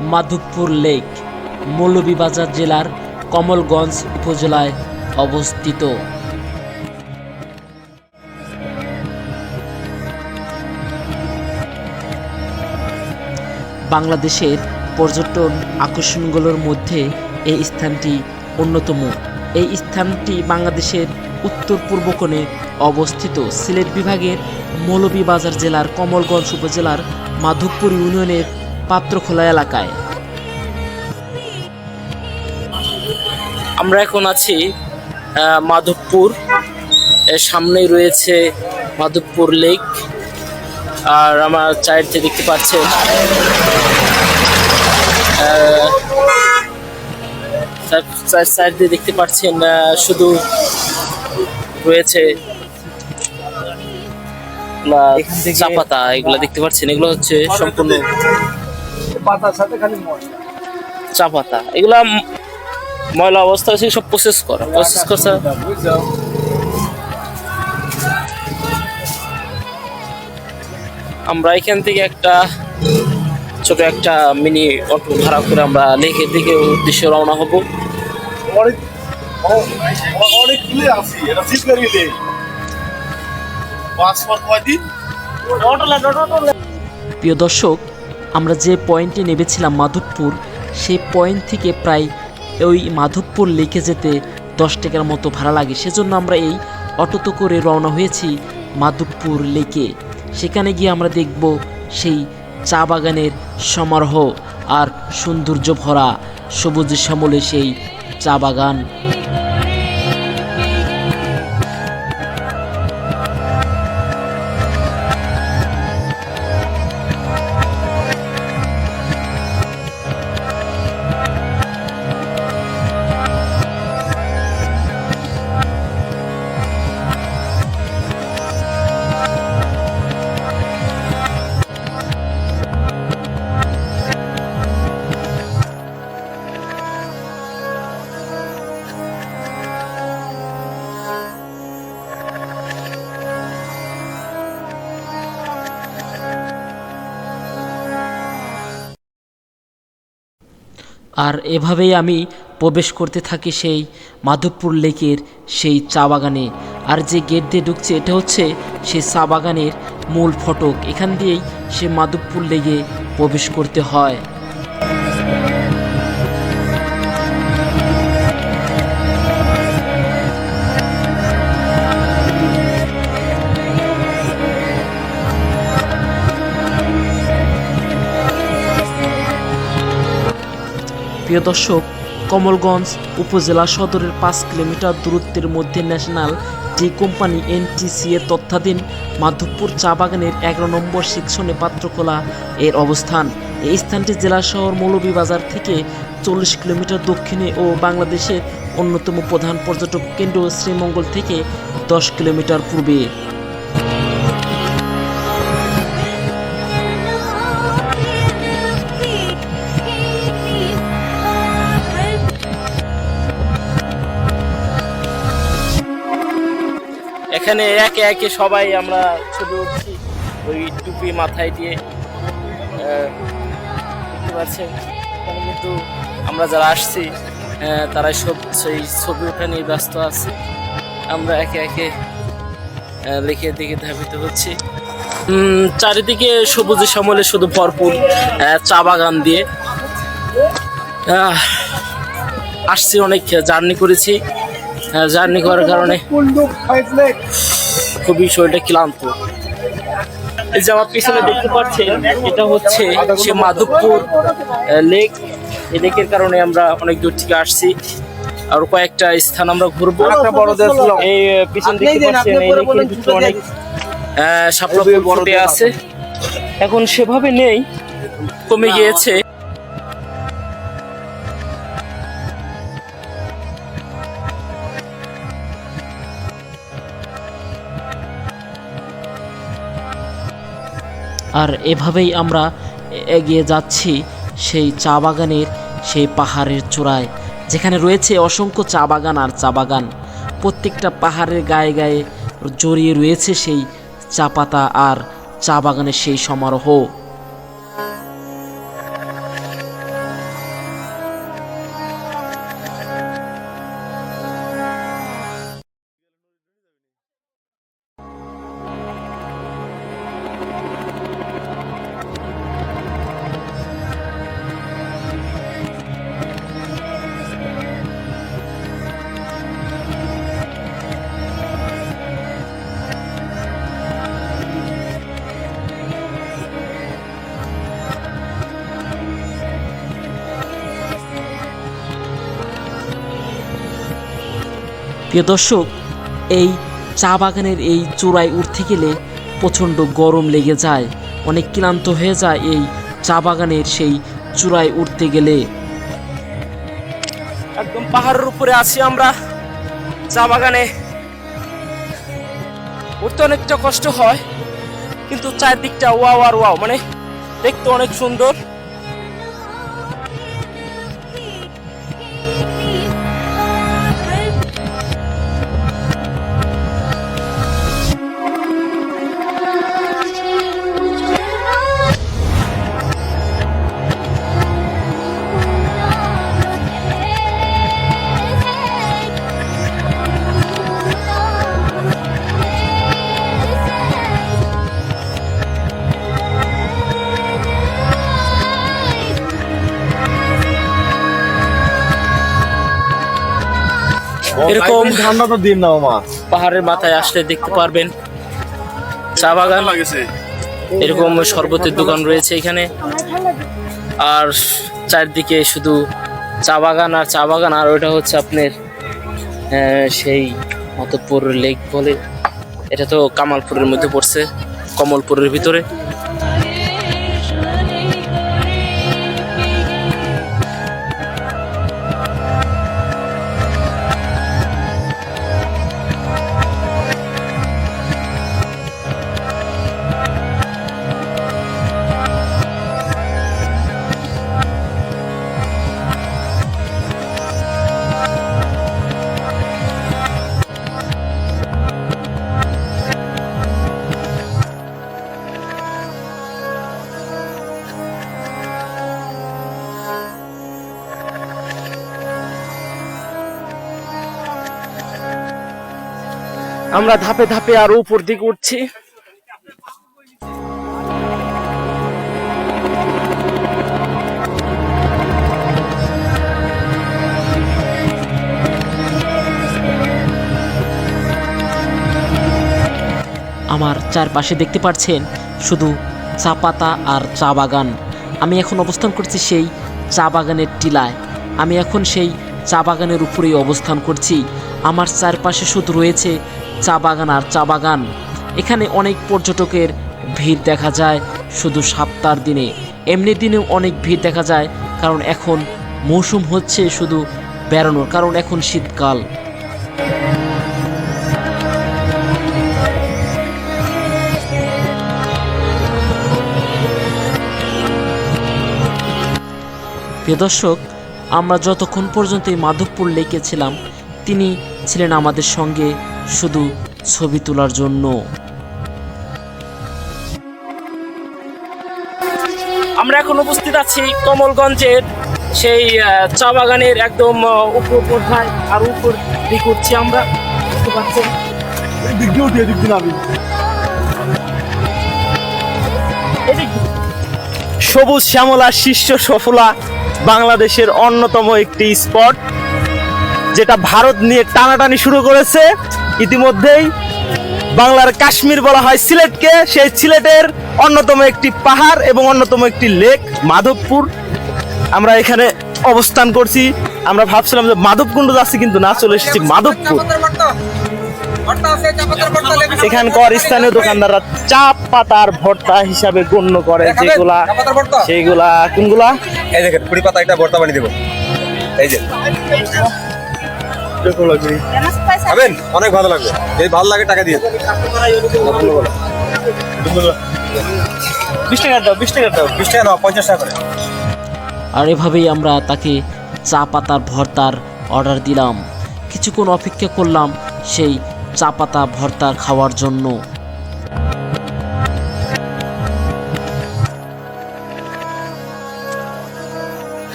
Madhabpur lake, Moulvibazar জেলার কমলগঞ্জ উপজেলায় অবস্থিত। বাংলাদেশের পর্যটন আকর্ষণগুলোর মধ্যে এই স্থানটি অন্যতম। এই স্থানটি বাংলাদেশের উত্তর পূর্ব কোণে অবস্থিত। সিলেট বিভাগের মৌলভীবাজার জেলার কমলগঞ্জ উপজেলার মাধবপুর ইউনিয়নের পাত্রখোলা এলাকায়। আমরা এখন আছি মাধবপুর। এর সামনেই রয়েছে মাধবপুর লেক। আর আমার চারিদিকে দেখতে পাচ্ছেন চারিদিকে দেখতে পাচ্ছেন শুধু রয়েছে চা পাতা এগুলো দেখতে পাচ্ছেন এগুলো হচ্ছে সম্পূর্ণ পাতার সাথে খালি মশলা চা পাতা এগুলা ময়লা অবস্থা আছে সব প্রসেস করা প্রসেস করছে। বুঝছ আমরা এখান থেকে একটা ছোট একটা মিনি অটো ভাড়া করে আমরা লেকের দিকে উদ্দেশ্যে রওনা হব। প্রিয় দর্শক আমরা যে পয়েন্টে নেমেছিলাম মাধবপুর, সেই পয়েন্ট থেকে প্রায় ওই মাধবপুর লেকে যেতে দশ টাকার মতো ভাড়া লাগে। সেজন্য আমরা এই অটোতে করে রওনা হয়েছি মাধবপুর লেকে। সেখানে গিয়ে আমরা দেখব সেই চা বাগানের সমারোহ আর সৌন্দর্য ভরা সবুজ শ্যামলে সেই চা বাগান। আর এভাবেই আমি প্রবেশ করতে থাকি সেই মাধবপুর লেকের সেই চা বাগানে। আর যে গেট দিয়ে ঢুকছে, এটা হচ্ছে সেই চা বাগানের মূল ফটক। এখান দিয়েই সে মাধবপুর লেগে প্রবেশ করতে হয়। প্রিয় দর্শক, কমলগঞ্জ উপজেলা সদরের পাঁচ কিলোমিটার দূরত্বের মধ্যে ন্যাশনাল টি কোম্পানি এনটিসি এর তত্ত্বাধীন মাধবপুর চা বাগানের এগারো নম্বর সেকশনে পাত্রকোলা এর অবস্থান। এই স্থানটি জেলা শহর মৌলভীবাজার থেকে চল্লিশ কিলোমিটার দক্ষিণে ও বাংলাদেশের অন্যতম প্রধান পর্যটক কেন্দ্র শ্রীমঙ্গল থেকে দশ কিলোমিটার পূর্বে। এখানে একে একে সবাই আমরা ছবি উঠছি। ওই টুপি মাথায় দিয়ে দেখতে পাচ্ছেন? কিন্তু আমরা যারা আসছি তারা সব সেই ছবি ওঠা নিয়ে ব্যস্ত আছে। আমরা একে একে লেখে দিকে ধাবিত হচ্ছি। চারিদিকে সবুজ শ্যামলে শুধু ভরপুর চা বাগান দিয়ে। আসছি অনেক জার্নি করেছি। জার্নি করার কারণে। খুবই শরীরটা ক্লান্ত। এই যে আমার পিছনে দেখতে পাচ্ছেন এটা হচ্ছে সে মাধবপুর লেক। এই লেকের কারণে আমরা অনেক দূর থেকে আসছি। আর কয়েকটা স্থান আমরা ঘুরবো। এই পিছন আপনি দেখতে পাচ্ছেন এই লেকের ভিতরে অনেক ফুটে আছে। এখন সেভাবে নেই কমে গিয়েছে। আর এভাবেই আমরা এগিয়ে যাচ্ছি সেই চা বাগানের সেই পাহাড়ের চূড়ায়, যেখানে রয়েছে অসংখ্য চা বাগান আর চা বাগান। প্রত্যেকটা পাহাড়ের গায়ে গায়ে জড়িয়ে রয়েছে সেই চা পাতা আর চা বাগানের সেই সমারোহ। প্রিয় দর্শক, এই চা বাগানের এই চূড়ায় উঠতে গেলে প্রচণ্ড গরম লেগে যায়। অনেক ক্লান্ত হয়ে যায় এই চা বাগানের সেই চূড়ায় উঠতে গেলে। একদম পাহাড়ের উপরে আছি আমরা। চা বাগানে উঠতে অনেকটা কষ্ট হয়, কিন্তু চারদিকটা ওয়াও আর ওয়াও মানে দেখতে অনেক সুন্দর। এরকম ঠান্ডা তো দিন না মা পাহাড়ের মাথায় আসলে দেখতে পারবেন। চা বাগান। লাগেছে। এরকম শরবতের দোকান রয়েছে এখানে। আর চারদিকে শুধু চা বাগান আর চা বাগান আর ওটা হচ্ছে আপনার সেই মতপুর লেক বলে। এটা তো কামালপুরের মধ্যে পড়ছে কমলপুরের ভিতরে। আমরা ধাপে ধাপে আরও উপর দিকে উঠছি। আমার চারপাশে দেখতে পাচ্ছেন শুধু চা পাতা আর চা বাগান। আমি এখন অবস্থান করছি সেই চা বাগানের টিলায়। আমি এখন সেই চা বাগানের উপরেই অবস্থান করছি। আমার চারপাশে শুধু রয়েছে চা বাগান আর চা বাগান। এখানে অনেক পর্যটকের ভিড় দেখা যায় শুধু সপ্তাহের দিনে। এমনি দিনেও অনেক ভিড় দেখা যায়, কারণ এখন মৌসুম হচ্ছে শুধু বেড়ানোর, কারণ এখন শীতকাল। প্রিয় দর্শক, আমরা যতক্ষণ পর্যন্ত এই মাধবপুর লেকে ছিলাম, তিনি ছিলেন আমাদের সঙ্গে শুধু ছবি তোলার জন্য। আমরা এখন উপস্থিত আছি কমলগঞ্জের সেই চা বাগানের একদম উপর পর্যায় আর উপর দিকে উঠছি আমরা। সবুজ শ্যামলা শীর্ষ সফলা বাংলাদেশের অন্যতম একটি স্পট। যেটা ভারত নিয়ে টানাটানি শুরু করেছে ইতিমধ্যেই বাংলার কাশ্মীর বলা হয় সিলেটকে। সেই সিলেটের অন্যতম একটি পাহাড় এবং অন্যতম একটি লেক মাধবপুর। আমরা এখানে অবস্থান করছি। আমরা ভাবছিলাম যে মাধবকুণ্ড যাচ্ছি কিন্তু না চলে এসেছি মাধবপুর। এখানকার স্থানীয় দোকানদাররা চা পাতার ভর্তা হিসাবে গণ্য করে। যেগুলা সেইগুলা কোনগুলা? এই দেখেন কুড়ি পাতা একটা ভর্তা বানিয়ে দেবো। এই যে। খাবেন অনেক ভালো লাগবে। যদি ভালো লাগে টাকা দিয়ে বিশ টাকা দাও বিশ টাকা দাও বিশ টাকা নাও পঞ্চাশ টাকা করে। আর এভাবেই আমরা তাকে চা পাতার ভর্তার অর্ডার দিলাম। কিছুক্ষণ অপেক্ষা করলাম সেই চা পাতা ভর্তার খাওয়ার জন্য।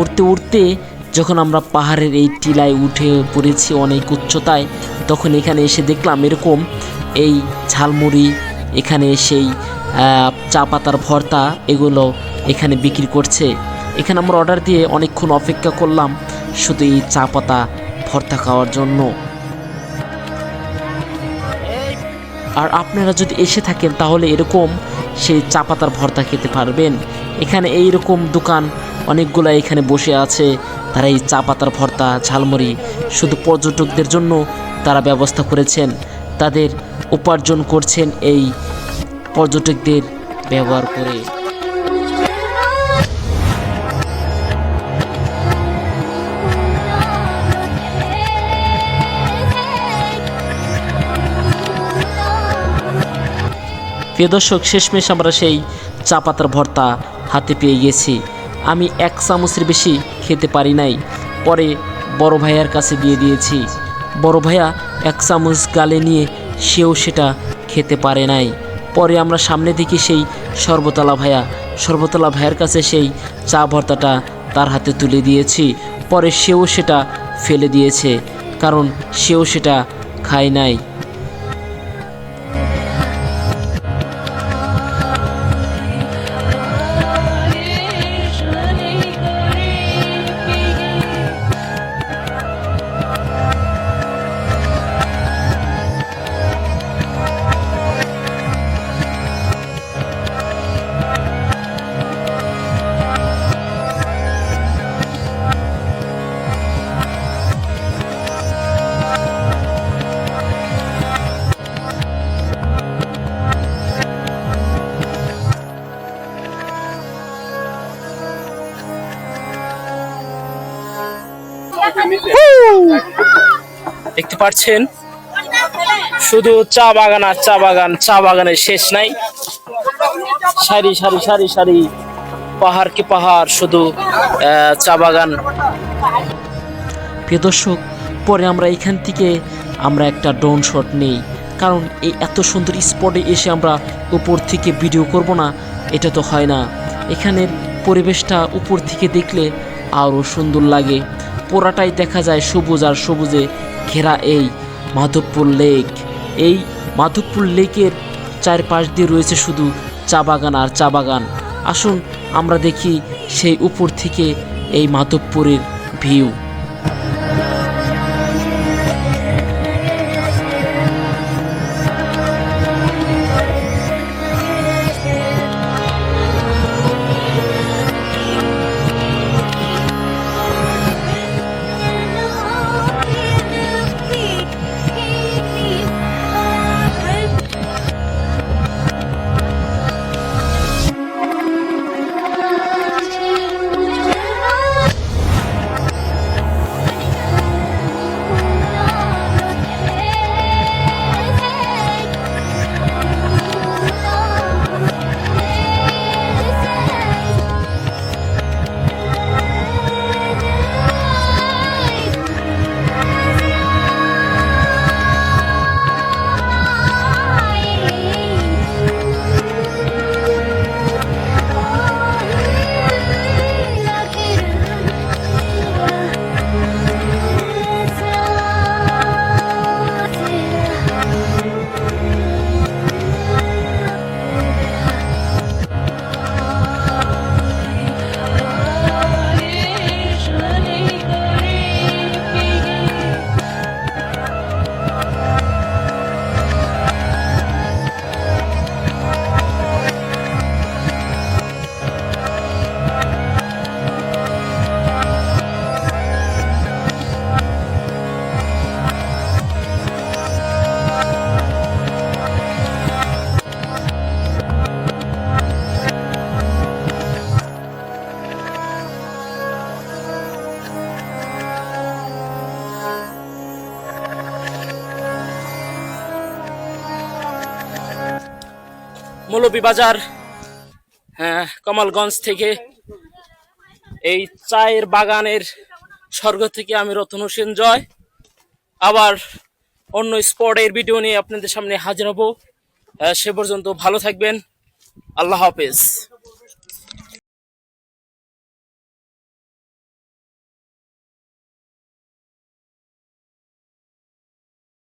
উঠতে উঠতে যখন আমরা পাহাড়ের এই টিলায় উঠে পড়েছি অনেক উচ্চতায়, তখন এখানে এসে দেখলাম এরকম এই ঝালমুড়ি, এখানে সেই চা পাতার ভর্তা, এগুলো এখানে বিক্রি করছে। এখানে আমরা অর্ডার দিয়ে অনেকক্ষণ অপেক্ষা করলাম শুধু এই চা পাতা, ভর্তা খাওয়ার জন্য। আর আপনারা যদি এসে থাকেন তাহলে এরকম সেই চা পাতার ভর্তা খেতে পারবেন। এখানে এই রকম দোকান অনেকগুলো এখানে বসে আছে। তারা এই চা পাতার ভর্তা, ঝালমুড়ি, শুধু পর্যটকদের জন্য তারা ব্যবস্থা করেছেন। তাদের উপার্জন করছেন এই পর্যটকদের ব্যবহার করে। প্রিয় দর্শক, শেষমেশ আমরা সেই চা পাতার ভর্তা হাতে পেয়ে গেছি। আমি এক চামচের বেশি খেতে পারি নাই। পরে বড় ভাইয়ার কাছে দিয়ে দিয়েছি। বড় ভাইয়া এক চামচ গালে নিয়ে সেও সেটা খেতে পারে নাই। পরে আমরা সামনে দেখি সেই সর্বতলা ভাইয়া। সর্বতলা ভাইয়ের কাছে সেই চা ভর্তাটা তার হাতে তুলে দিয়েছি। পরে সেও সেটা ফেলে দিয়েছে, কারণ সেও সেটা খায় নাই। দেখতে পাচ্ছেন। শুধু চা বাগান আর চা বাগান, চা বাগানের শেষ নাই। সারি সারি সারি সারি, পাহাড় কি পাহাড়, শুধু চা বাগান। প্রিয় দর্শক, পরে আমরা এখান থেকে আমরা একটা ড্রোন শট নেই। কারণ এই এত সুন্দর স্পটে এসে আমরা উপর থেকে ভিডিও করব না, এটা তো হয় না। এখানের পরিবেশটা উপর থেকে দেখলে আরও সুন্দর লাগে। পোড়াটাই দেখা যায় সবুজ আর সবুজে। ঘেরা এই মাধবপুর লেক। এই মাধবপুর লেকের চারপাশ দিয়ে রয়েছে শুধু চা বাগান আর চা বাগান। আসুন আমরা দেখি সেই উপর থেকে এই মাধবপুরের ভিউ। মৌলভীবাজার হ্যাঁ কমালগঞ্জ থেকে এই চায়ের বাগানের স্বর্গ থেকে আমি রতন হোসেন জয়। আবার অন্য স্পটের ভিডিও নিয়ে আপনাদের সামনে হাজির হব। সে পর্যন্ত ভালো থাকবেন। আল্লাহ হাফেজ।